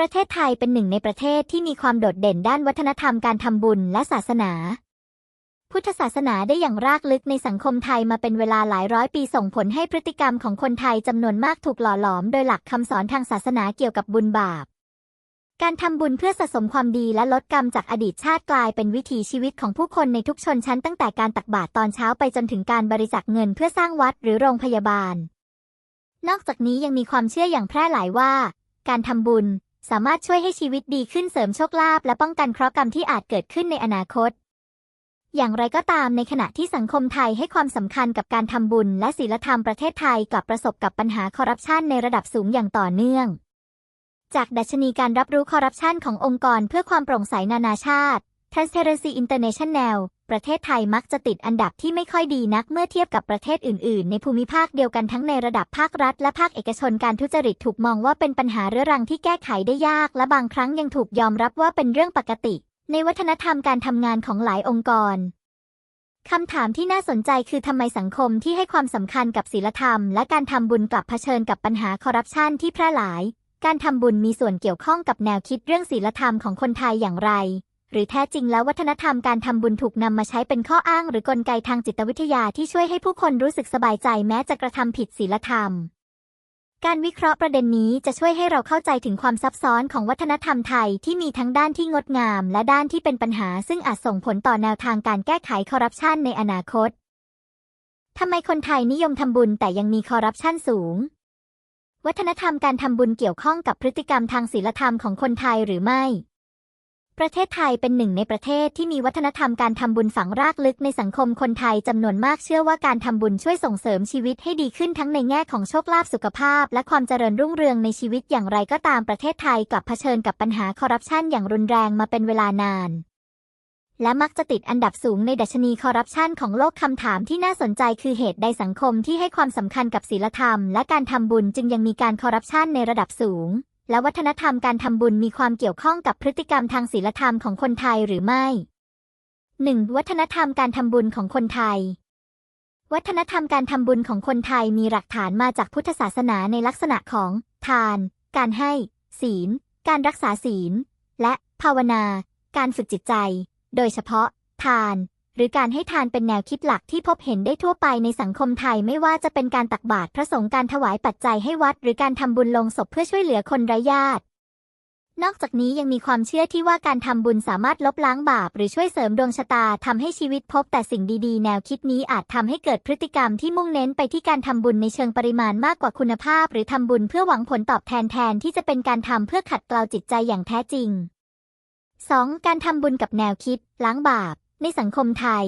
ประเทศไทยเป็นหนึ่งในประเทศที่มีความโดดเด่นด้านวัฒนธรรมการทำบุญและศาสนา พุทธศาสนาได้อย่างรากลึกในสังคมไทยมาเป็นเวลาหลายร้อยปีส่งผลให้พฤติกรรมของคนไทยจำนวนมากถูกหล่อหลอมโดยหลักคำสอนทางศาสนาเกี่ยวกับบุญบาป การทำบุญเพื่อสะสมความดีและลดกรรมจากอดีตชาติกลายเป็นวิถีชีวิตของผู้คนในทุกชนชั้นตั้งแต่การตักบาตรตอนเช้าไปจนถึงการบริจาคเงินเพื่อสร้างวัดหรือโรงพยาบาล นอกจากนี้ยังมีความเชื่ออย่างแพร่หลายว่า การทำบุญ สามารถช่วยให้ชีวิตดีขึ้นเสริมโชคลาภและป้องกันเคราะห์กรรมที่อาจเกิดขึ้นในอนาคต อย่างไรก็ตามในขณะที่สังคมไทยให้ความสำคัญกับการทำบุญ และศีลธรรมประเทศไทยกลับประสบกับปัญหาคอร์รัปชันในระดับสูงอย่างต่อเนื่อง จากดัชนีการรับรู้คอร์รัปชันขององค์กรเพื่อความโปร่งใสนานาชาติ Transparency International ประเทศไทยมักจะติดอันดับที่ไม่ค่อยดีนักเมื่อเทียบกับประเทศอื่น ๆ ในภูมิภาคเดียวกันทั้งในระดับภาครัฐ และภาคเอกชนการทุจริตถูกมองว่าเป็นปัญหาเรื้อรังที่แก้ไขได้ยาก และบางครั้งยังถูกยอมรับว่าเป็นเรื่องปกติ ในวัฒนธรรมการทำงานของหลายองค์กรคำถามที่น่าสนใจคือทำไมสังคมที่ให้ความสำคัญกับศีลธรรม และการทำบุญกลับเผชิญกับปัญหาคอร์รัปชันที่แพร่หลาย การทำบุญมีส่วนเกี่ยวข้องกับแนวคิดเรื่องศีลธรรมของคนไทยอย่างไร หรือแท้จริงแล้ววัฒนธรรมการทำบุญถูกนำมาใช้เป็นข้ออ้างหรือกลไกทางจิตวิทยาที่ช่วยให้ผู้คนรู้สึกสบายใจแม้จะกระทำผิดศีลธรรม การวิเคราะห์ประเด็นนี้จะช่วยให้เราเข้าใจถึงความซับซ้อนของวัฒนธรรมไทยที่มีทั้งด้านที่งดงาม และด้านที่เป็นปัญหา ซึ่งอาจส่งผลต่อแนวทางการแก้ไขคอร์รัปชันในอนาคตทำไมคนไทยนิยมทำบุญแต่ยังมีคอร์รัปชันสูง วัฒนธรรมการทำบุญเกี่ยวข้องกับพฤติกรรมทางศีลธรรมของคนไทยหรือไม่ ประเทศไทยเป็นหนึ่งในประเทศที่มีวัฒนธรรมการทำบุญฝังรากลึกในสังคมคนไทยจำนวนมากเชื่อว่าการทำบุญช่วยส่งเสริมชีวิตให้ดีขึ้นทั้งในแง่ของโชคลาภสุขภาพ และความเจริญรุ่งเรืองในชีวิตอย่างไรก็ตามประเทศไทยกลับเผชิญกับปัญหาคอร์รัปชันอย่างรุนแรงมาเป็นเวลานาน และมักจะติดอันดับสูงในดัชนีคอร์รัปชันของโลกคำถามที่น่าสนใจคือเหตุใดสังคมที่ให้ความสำคัญกับศีลธรรม และการทำบุญจึงยังมีการคอร์รัปชันในระดับสูง และวัฒนธรรมการทำบุญมีความเกี่ยวข้องกับพฤติกรรมทางศีลธรรมของคนไทยหรือไม่ 1. วัฒนธรรมการทำบุญของคนไทย วัฒนธรรมการทำบุญของคนไทยมีหลักฐานมาจากพุทธศาสนาในลักษณะของ ทาน การให้ ศีล การรักษาศีล และภาวนา การฝึกจิตใจ โดยเฉพาะ ทาน หรือการให้ทานเป็นแนวคิดหลักที่พบเห็นได้ทั่วไปในสังคมไทยไม่ว่าจะเป็นการตักบาตรพระสงฆ์การถวายปัจจัยให้วัด หรือการทำบุญลงศพเพื่อช่วยเหลือคนไร้ญาติ นอกจากนี้ยังมีความเชื่อที่ว่าการทำบุญสามารถลบล้างบาป หรือช่วยเสริมดวงชะตาทำให้ชีวิตพบแต่สิ่งดีๆ แนวคิดนี้อาจทำให้เกิดพฤติกรรมที่มุ่งเน้นไปที่การทำบุญในเชิงปริมาณมากกว่าคุณภาพ หรือทำบุญเพื่อหวังผลตอบแทนแทนที่จะเป็นการทำเพื่อขัดเกลาจิตใจอย่างแท้จริง 2. การทำบุญกับแนวคิด ล้างบาป ในสังคมไทย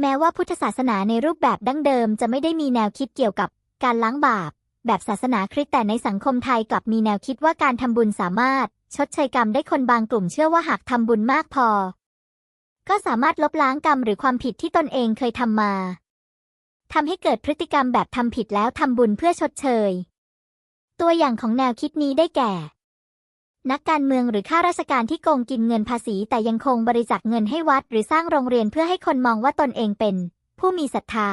แม้ว่าพุทธศาสนาในรูปแบบดั้งเดิมจะไม่ได้มีแนวคิดเกี่ยวกับการล้างบาป แบบศาสนาคริสต์แต่ในสังคมไทยกลับมีแนวคิดว่าการทำบุญสามารถ ชดเชยกรรมได้คนบางกลุ่มเชื่อว่าหากทำบุญมากพอ ก็สามารถลบล้างกรรมหรือความผิดที่ตนเองเคยทำมาทำให้เกิดพฤติกรรมแบบทำผิดแล้วทำบุญเพื่อชดเชย ตัวอย่างของแนวคิดนี้ได้แก่ นักการเมืองหรือข้าราชการที่โกงกินเงินภาษี แต่ยังคงบริจาคเงินให้วัด หรือสร้างโรงเรียนเพื่อให้คนมองว่าตนเองเป็น ผู้มีศรัทธา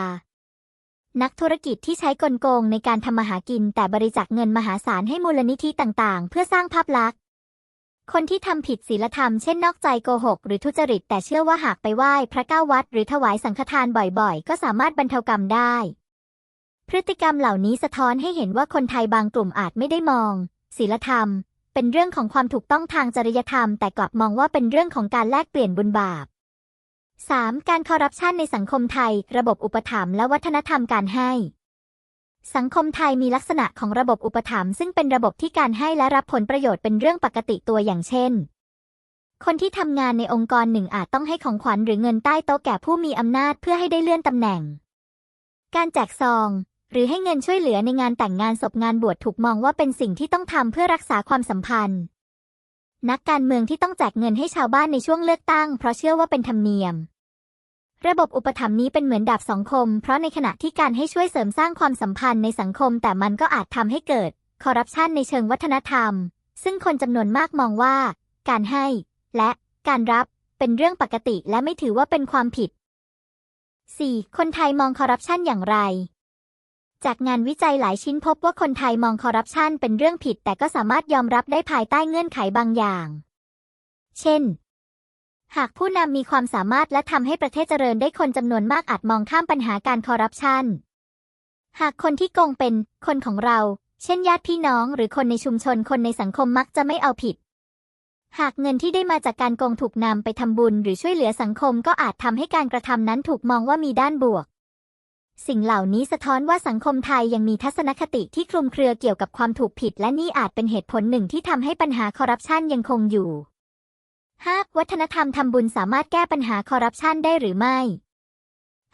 นักธุรกิจที่ใช้กลโกงในการทำมาหากิน แต่บริจาคเงินมหาศาลให้มูลนิธิต่างๆ เพื่อสร้างภาพลักษณ์คนที่ทำผิดศีลธรรมเช่นนอกใจโกหก หรือทุจริต แต่เชื่อว่าหากไปไหว้พระเก้าวัด หรือถวายสังฆทานบ่อยๆ ก็สามารถบรรเทากรรมได้ พฤติกรรมเหล่านี้สะท้อนให้เห็นว่าคนไทยบางกลุ่มอาจไม่ได้มองศีลธรรม เป็นเรื่องของความถูกต้องทางจริยธรรม แต่กลับมองว่าเป็นเรื่องของการแลกเปลี่ยนบุญบาป 3. การคอร์รัปชันในสังคมไทย ระบบอุปถัมภ์และวัฒนธรรมการให้ สังคมไทยมีลักษณะของระบบอุปถัมภ์ซึ่งเป็นระบบที่การให้และรับผลประโยชน์เป็นเรื่องปกติตัวอย่างเช่น คนที่ทำงานในองค์กรหนึ่งอาจต้องให้ของขวัญหรือเงินใต้โต๊ะแก่ผู้มีอำนาจเพื่อให้ได้เลื่อนตำแหน่ง การแจกซอง หรือให้เงินช่วยเหลือในงานแต่งงานศพงานบวชถูกมองว่าเป็นสิ่งที่ต้องทำเพื่อรักษาความสัมพันธ์ นักการเมืองที่ต้องแจกเงินให้ชาวบ้านในช่วงเลือกตั้ง เพราะเชื่อว่าเป็นธรรมเนียม ระบบอุปถัมภ์นี้เป็นเหมือนดาบสองคม เพราะในขณะที่การให้ช่วยเสริมสร้างความสัมพันธ์ในสังคม แต่มันก็อาจทำให้เกิดคอร์รัปชันในเชิงวัฒนธรรม ซึ่งคนจำนวนมากมองว่า การให้ และการรับเป็นเรื่องปกติและไม่ถือว่าเป็นความผิด 4. คนไทยมองคอร์รัปชันอย่างไร จากงานวิจัยหลายชิ้นพบว่าคนไทยมองคอร์รัปชันเป็นเรื่องผิด แต่ก็สามารถยอมรับได้ภายใต้เงื่อนไขบางอย่าง เช่น หากผู้นำมีความสามารถและทำให้ประเทศเจริญได้คนจำนวนมากอาจมองข้ามปัญหาการคอร์รัปชัน หากคนที่โกงเป็นคนของเรา เช่นญาติพี่น้องหรือคนในชุมชนคนในสังคมมักจะไม่เอาผิด หากเงินที่ได้มาจากการโกงถูกนำไปทำบุญหรือช่วยเหลือสังคมก็อาจทำให้การกระทำนั้นถูกมองว่ามีด้านบวก สิ่งเหล่านี้สะท้อนว่าสังคมไทยยังมีทัศนคติที่คลุมเครือเกี่ยวกับความถูกผิด และนี่อาจเป็นเหตุผลหนึ่งที่ทำให้ปัญหาคอร์รัปชันยังคงอยู่ 5. วัฒนธรรมทำบุญสามารถแก้ปัญหาคอร์รัปชันได้หรือไม่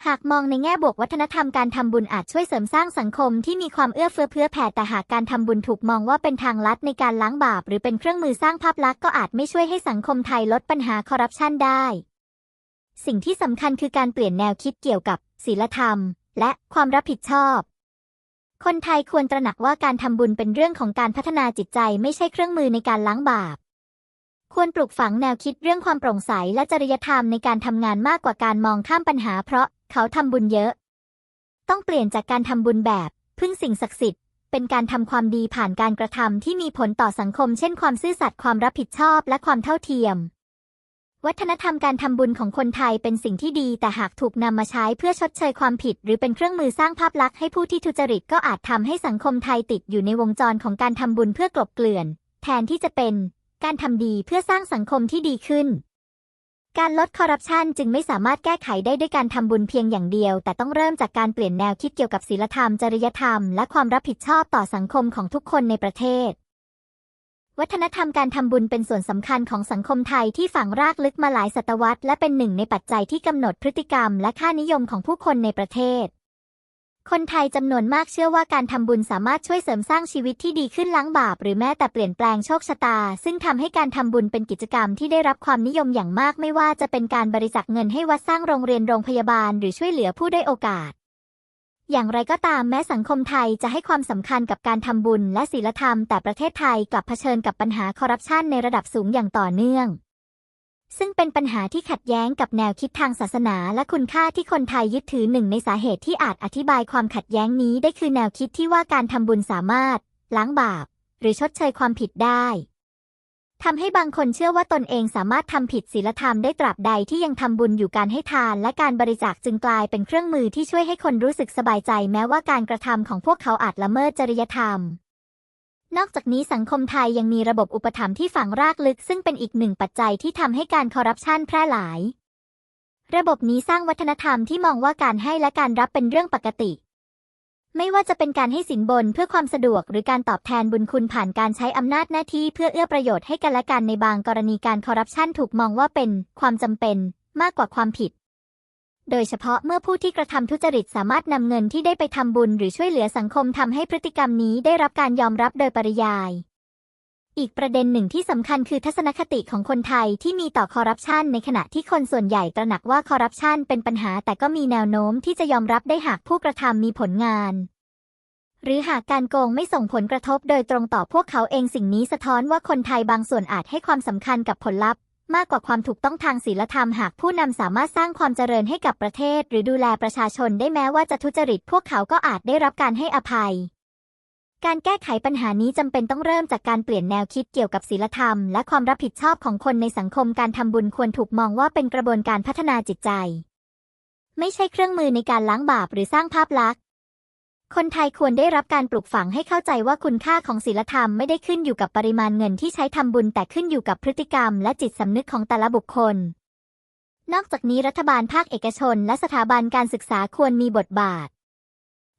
หากมองในแง่บวกวัฒนธรรมการทำบุญอาจช่วยเสริมสร้างสังคมที่มีความเอื้อเฟื้อเพื่อแผ่แต่หากการทำบุญถูกมองว่าเป็นทางลัดในการล้างบาป หรือเป็นเครื่องมือสร้างภาพลักษณ์ก็อาจไม่ช่วยให้สังคมไทยลดปัญหาคอร์รัปชันได้ สิ่งที่สำคัญคือการเปลี่ยนแนวคิดเกี่ยวกับศีลธรรม และความรับผิดชอบ คนไทยควรตระหนักว่าการทำบุญเป็นเรื่องของการพัฒนาจิตใจไม่ใช่เครื่องมือในการล้างบาป ควรปลูกฝังแนวคิดเรื่องความโปร่งใสและจริยธรรมในการทำงานมากกว่าการมองข้ามปัญหาเพราะเขาทำบุญเยอะ ต้องเปลี่ยนจากการทำบุญแบบ พึ่งสิ่งศักดิ์สิทธิ์เป็นการทำความดีผ่านการกระทำที่มีผลต่อสังคม เช่นความซื่อสัตย์ความรับผิดชอบและความเท่าเทียม วัฒนธรรมการทำบุญของคนไทยเป็นสิ่งที่ดี แต่หากถูกนำมาใช้เพื่อชดเชยความผิด หรือเป็นเครื่องมือสร้างภาพลักษณ์ให้ผู้ที่ทุจริตก็อาจทำให้สังคมไทยติดอยู่ในวงจรของการทำบุญเพื่อกลบเกลื่อน แทนที่จะเป็นการทำดีเพื่อสร้างสังคมที่ดีขึ้น การลดคอร์รัปชันจึงไม่สามารถแก้ไขได้ด้วยการทำบุญเพียงอย่างเดียว แต่ต้องเริ่มจากการเปลี่ยนแนวคิดเกี่ยวกับศีลธรรม จริยธรรม และความรับผิดชอบต่อสังคมของทุกคนในประเทศ วัฒนธรรมการทำบุญเป็นส่วนสำคัญของสังคมไทยที่ฝังรากลึกมาหลายศตวรรษและเป็นหนึ่งในปัจจัยที่กำหนดพฤติกรรมและค่านิยมของผู้คนในประเทศ คนไทยจำนวนมากเชื่อว่าการทำบุญสามารถช่วยเสริมสร้างชีวิตที่ดีขึ้นล้างบาปหรือแม้แต่เปลี่ยนแปลงโชคชะตา ซึ่งทำให้การทำบุญเป็นกิจกรรมที่ได้รับความนิยมอย่างมากไม่ว่าจะเป็นการบริจาคเงินให้วัดสร้างโรงเรียนโรงพยาบาล หรือช่วยเหลือผู้ได้โอกาส อย่างไรก็ตามแม้สังคมไทยจะให้ความสำคัญกับการทำบุญและศีลธรรม แต่ประเทศไทยกลับเผชิญกับปัญหาคอร์รัปชันในระดับสูงอย่างต่อเนื่อง ซึ่งเป็นปัญหาที่ขัดแย้งกับแนวคิดทางศาสนาและคุณค่าที่คนไทยยึดถือหนึ่งในสาเหตุที่อาจอธิบายความขัดแย้งนี้ได้คือแนวคิดที่ว่าการทำบุญสามารถ ล้างบาป หรือชดเชยความผิดได้ ทำให้บางคนเชื่อว่าตนเองสามารถทำผิดศีลธรรมได้ตราบใดที่ยังทำบุญอยู่การให้ทานและการบริจาคจึงกลายเป็นเครื่องมือที่ช่วยให้คนรู้สึกสบายใจแม้ว่าการกระทำของพวกเขาอาจละเมิดจริยธรรม นอกจากนี้สังคมไทยยังมีระบบอุปถัมภ์ที่ฝังรากลึก ซึ่งเป็นอีกหนึ่งปัจจัยที่ทำให้การคอร์รัปชันแพร่หลาย ระบบนี้สร้างวัฒนธรรมที่มองว่าการให้และการรับเป็นเรื่องปกติ ไม่ว่าจะเป็นการให้สินบนเพื่อความสะดวกหรือการตอบแทนบุญคุณผ่านการใช้อำนาจหน้าที่เพื่อเอื้อประโยชน์ให้กันและกันในบางกรณีการคอร์รัปชันถูกมองว่าเป็นความจำเป็นมากกว่าความผิด โดยเฉพาะเมื่อผู้ที่กระทำทุจริตสามารถนำเงินที่ได้ไปทำบุญหรือช่วยเหลือสังคมทำให้พฤติกรรมนี้ได้รับการยอมรับโดยปริยาย อีกประเด็นหนึ่งที่สำคัญคือทัศนคติของคนไทยที่มีต่อคอร์รัปชันในขณะที่คนส่วนใหญ่ตระหนักว่าคอร์รัปชันเป็นปัญหาแต่ก็มีแนวโน้มที่จะยอมรับได้หากผู้กระทำมีผลงาน หรือหากการโกงไม่ส่งผลกระทบโดยตรงต่อพวกเขาเองสิ่งนี้สะท้อนว่าคนไทยบางส่วนอาจให้ความสำคัญกับผลลัพธ์ มากกว่าความถูกต้องทางศีลธรรมหากผู้นำสามารถสร้างความเจริญให้กับประเทศ หรือดูแลประชาชนได้แม้ว่าจะทุจริตพวกเขาก็อาจได้รับการให้อภัย การแก้ไขปัญหานี้จำเป็นต้องเริ่มจากการเปลี่ยนแนวคิดเกี่ยวกับศีลธรรม และความรับผิดชอบของคนในสังคมการทำบุญควรถูกมองว่าเป็นกระบวนการพัฒนาจิตใจ ไม่ใช่เครื่องมือในการล้างบาปหรือสร้างภาพลักษณ์คนไทยควรได้รับการปลูกฝังให้เข้าใจว่าคุณค่าของศีลธรรมไม่ได้ขึ้นอยู่กับปริมาณเงินที่ใช้ทำบุญแต่ขึ้นอยู่กับพฤติกรรมและจิตสำนึกของแต่ละบุคคล นอกจากนี้รัฐบาลภาคเอกชน และสถาบันการศึกษาควรมีบทบาท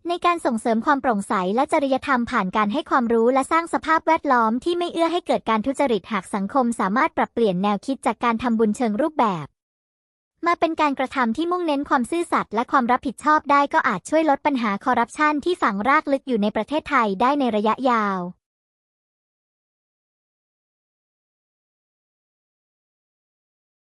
ในการส่งเสริมความโปร่งใสและจริยธรรมผ่านการให้ความรู้และสร้างสภาพแวดล้อมที่ไม่เอื้อให้เกิดการทุจริตหากสังคมสามารถปรับเปลี่ยนแนวคิดจากการทำบุญเชิงรูปแบบ มาเป็นการกระทำที่มุ่งเน้นความซื่อสัตย์และความรับผิดชอบได้ก็อาจช่วยลดปัญหาคอร์รัปชันที่ฝังรากลึกอยู่ในประเทศไทยได้ในระยะยาว